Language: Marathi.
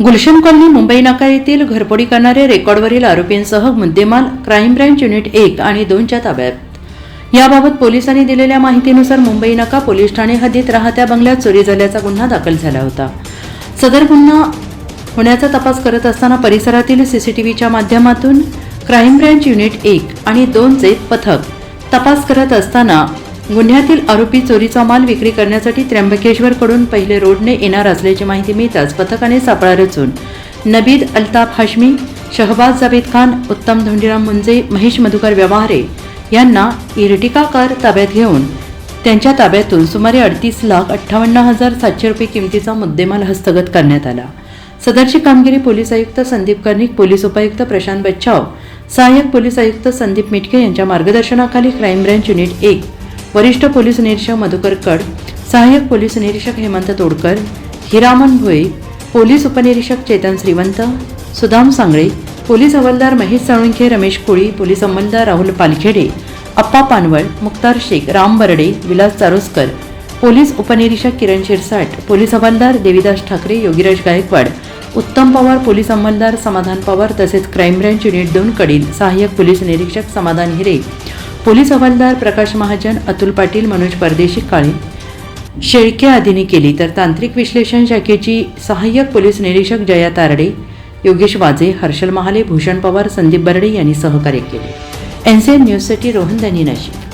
गुलशन कॉलनी मुंबई नाका येथील घरपोडी करणारे रेकॉर्डवरील आरोपींसह मुद्देमाल क्राईम ब्रँच युनिट एक आणि दोनच्या ताब्यात. याबाबत पोलिसांनी दिलेल्या माहितीनुसार मुंबई नाका पोलीस ठाणे हद्दीत राहत्या बंगल्यात चोरी झाल्याचा गुन्हा दाखल झाला होता. सदर गुन्हा होण्याचा तपास करत असताना परिसरातील सीसीटीव्हीच्या माध्यमातून क्राईम ब्रँच युनिट एक आणि दोनचे पथक तपास करत असताना गुन्ह्यातील आरोपी चोरीचा माल विक्री करण्यासाठी त्र्यंबकेश्वरकडून पहिले रोडने येणार असल्याची माहिती मिळताच पथकाने सापळा रचून नबीद अल्ताफ हाशमी शहबाज जावेद खान उत्तम धोंडीराम मुंजे महेश मधुकर व्यवहारे यांना इर्टिका कार ताब्यात घेऊन त्यांच्या ताब्यातून सुमारे अडतीस लाख अठ्ठावन्न हजार सातशे रुपये किमतीचा मुद्देमाल हस्तगत करण्यात आला. सदरची कामगिरी पोलीस आयुक्त संदीप कर्णिक पोलीस उपायुक्त प्रशांत बच्चाव सहाय्यक पोलीस आयुक्त संदीप मिटके यांच्या मार्गदर्शनाखाली क्राईम ब्रँच युनिट एक वरिष्ठ पोलीस निरीक्षक मधुकर कड सहाय्यक पोलीस निरीक्षक हेमंत तोडकर हिरामन भोये पोलीस उपनिरीक्षक चेतन श्रीवंत सुदाम सांगळे पोलीस हवालदार महेश साळुंखे रमेश कोळी पोलीस अंमलदार राहुल पालखेडे अप्पा पानवळ मुक्तार शेख राम बर्डे विलास चारोस्कर पोलीस उपनिरीक्षक किरण शिरसाट पोलीस हवालदार देविदास ठाकरे योगीराज गायकवाड उत्तम पवार पोलीस अंमलदार समाधान पवार तसेच क्राईम ब्रँच युनिट दोन कडील सहाय्यक पोलीस निरीक्षक समाधान हिरे पोलीस हवालदार प्रकाश महाजन अतुल पाटील मनोज परदेशी काळे. शेळके आदींनी केली तर तांत्रिक विश्लेषण शाखेची सहाय्यक पोलीस निरीक्षक जया तारडे योगेश वाजे हर्षल महाले भूषण पवार संदीप बर्डे यांनी सहकार्य केले. एन सी एन न्यूजसाठी रोहन दानी नाशिक.